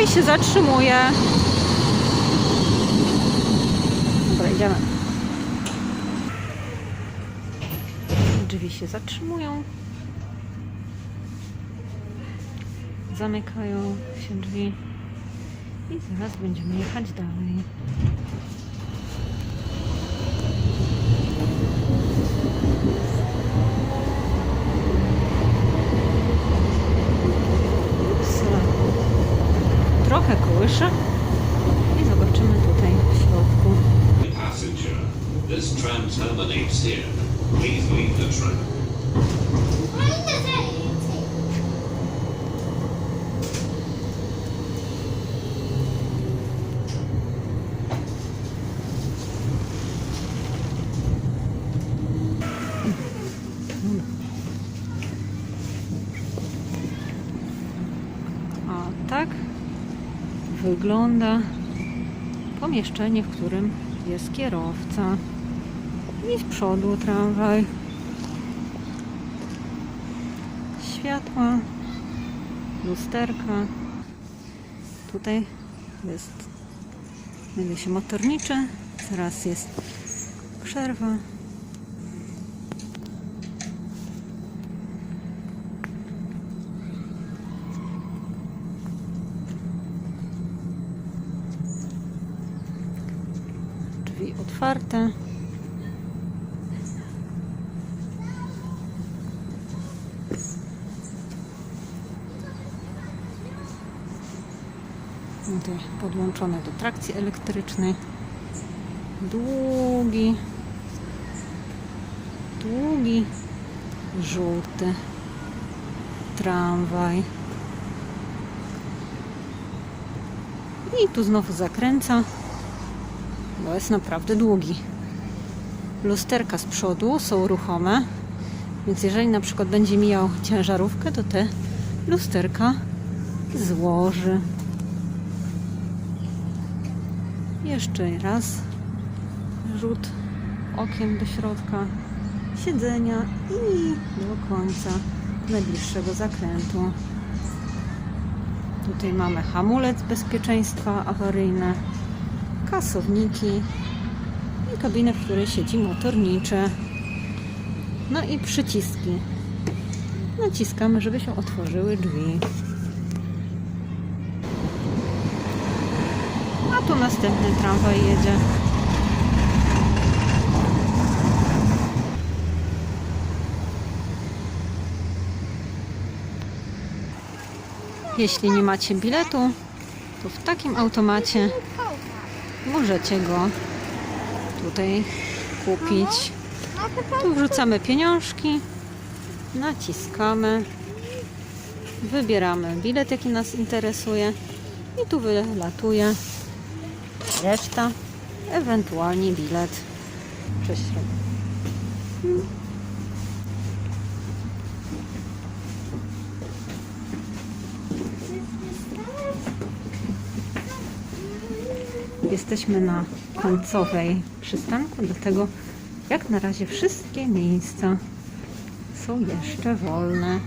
tramwaj się zatrzymuje. Dobra, idziemy. Drzwi się zatrzymują. Zamykają się drzwi. I zaraz będziemy jechać dalej. Kołysze. I zobaczymy tutaj w środku. Tak wygląda pomieszczenie, w którym jest kierowca. I z przodu tramwaj. Światła, lusterka. Tutaj jest znajduje się motorniczy. Teraz jest przerwa. Drzwi otwarte. Tutaj podłączone do trakcji elektrycznej. Długi, długi, żółty tramwaj. I tu znowu zakręca bo jest naprawdę długi. Lusterka z przodu są ruchome, więc jeżeli na przykład będzie mijał ciężarówkę, to te lusterka złoży. Jeszcze raz rzut okiem do środka siedzenia i do końca najbliższego zakrętu. Tutaj mamy hamulec bezpieczeństwa awaryjne kasowniki i kabinę, w której siedzi motornicze. No i przyciski. Naciskamy, żeby się otworzyły drzwi. A tu następny tramwaj jedzie. Jeśli nie macie biletu, to w takim automacie Możecie go tutaj kupić. Tu wrzucamy pieniążki, naciskamy, wybieramy bilet, jaki nas interesuje i tu wylatuje reszta, ewentualnie bilet. Cześć. Jesteśmy na końcowej przystanku, dlatego jak na razie wszystkie miejsca są jeszcze wolne.